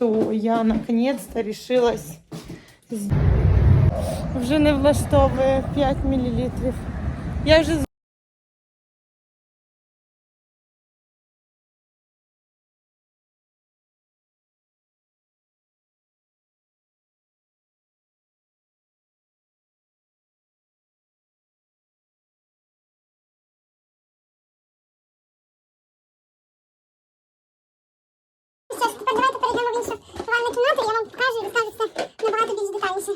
то я наконец-то решилась. Вже не влаштовує 5 мл. Я вже перейдемо в іншу ванну кімнату, я вам покажу і розкажу все набагато більш детальніше.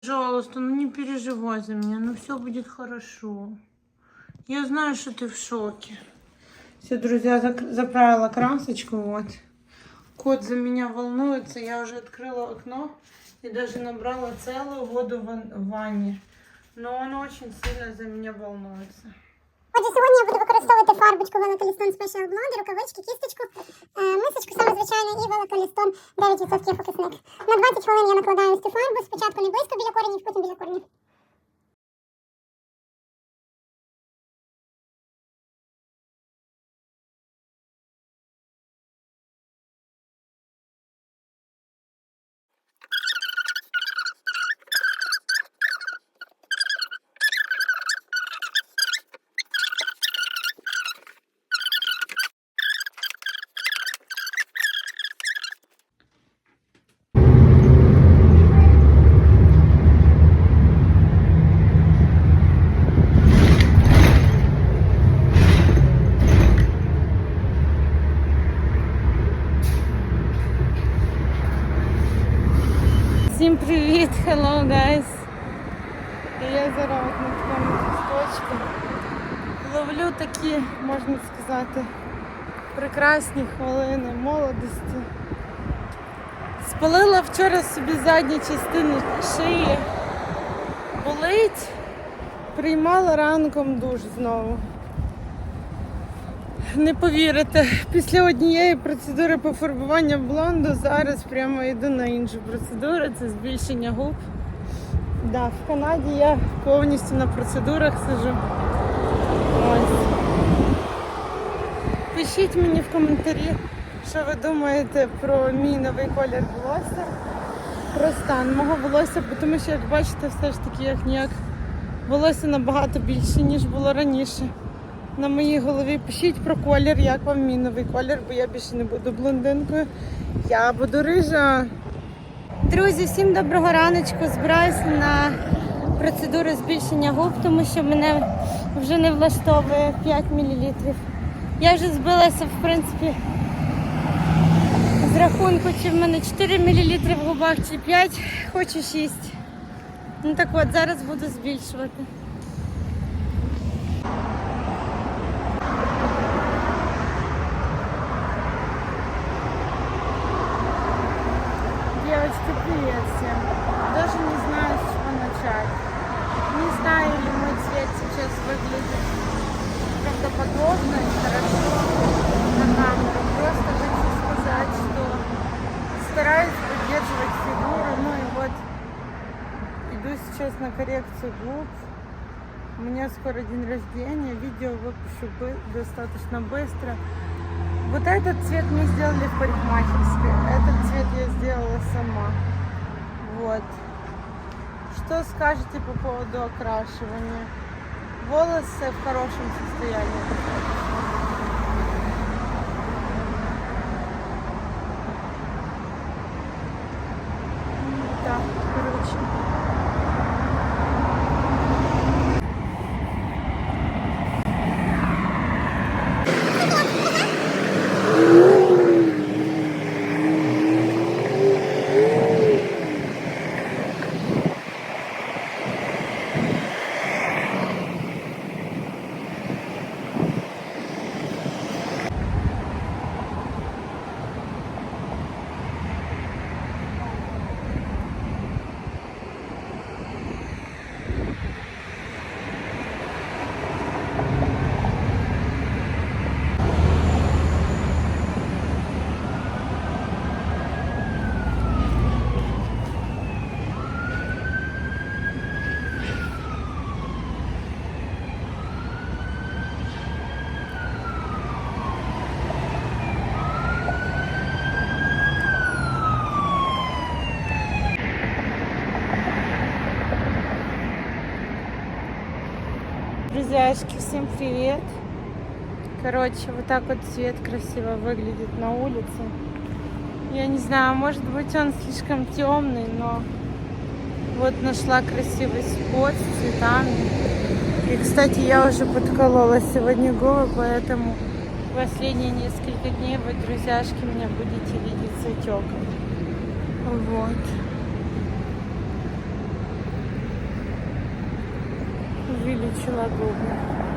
Пожалуйста, ну не переживай за меня, ну все будет хорошо. Я знаю, что ты в шоке. Все, друзья, зак- заправила красочку, вот. Кот за меня волнуется, я уже открыла окно и даже набрала целую воду в ванне. Но он очень сильно за меня волнуется. Отже, сьогодні я буду використовувати фарбочку Велокалістон Special Blonde, рукавички, кісточку, е, мисочку саме звичайну і Велокалістон 9% окисник. На 20 хвилин я накладаю цю фарбу, спочатку не близько біля коренів, потім біля коренів. Всім привіт, hello guys. Я зараз от на такому листочку ловлю такі, можна сказати, прекрасні хвилини молодості. Спалила вчора собі задню частину шиї. Болить. Приймала ранком душ знову. Не повірите, після однієї процедури пофарбування блонду зараз прямо йду на іншу процедуру, це збільшення губ. Да, в Канаді я повністю на процедурах сижу. Ось. Пишіть мені в коментарі, що ви думаєте про мій новий колір волосся, про стан мого волосся, тому що, як бачите, все ж таки як ніяк волосся набагато більше, ніж було раніше на моїй голові. Пишіть про колір, як вам мій новий колір, бо я більше не буду блондинкою. Я буду рижа. Друзі, всім доброго раночку. Збираюся на процедуру збільшення губ, тому що мене вже не влаштовує 5 мл. Я вже збилася, в принципі, з рахунку, чи в мене 4 мл в губах, чи 5, хочу 6. Ну так от, зараз буду збільшувати. Сейчас на коррекцию губ. У меня скоро день рождения. Видео выпущу достаточно быстро. Вот этот цвет мне сделали в парикмахерской. Этот цвет я сделала сама. Вот. Что скажете по поводу окрашивания? Волосы в хорошем состоянии. Друзьяшки, всем привет! Короче, вот так вот цвет красиво выглядит на улице. Я не знаю, может быть он слишком темный, но вот нашла красивый спот с цветами. И, кстати, я уже подколола сегодня губы, поэтому последние несколько дней вы, друзьяшки, меня будете видеть с отеком. Вот. Увеличила губы.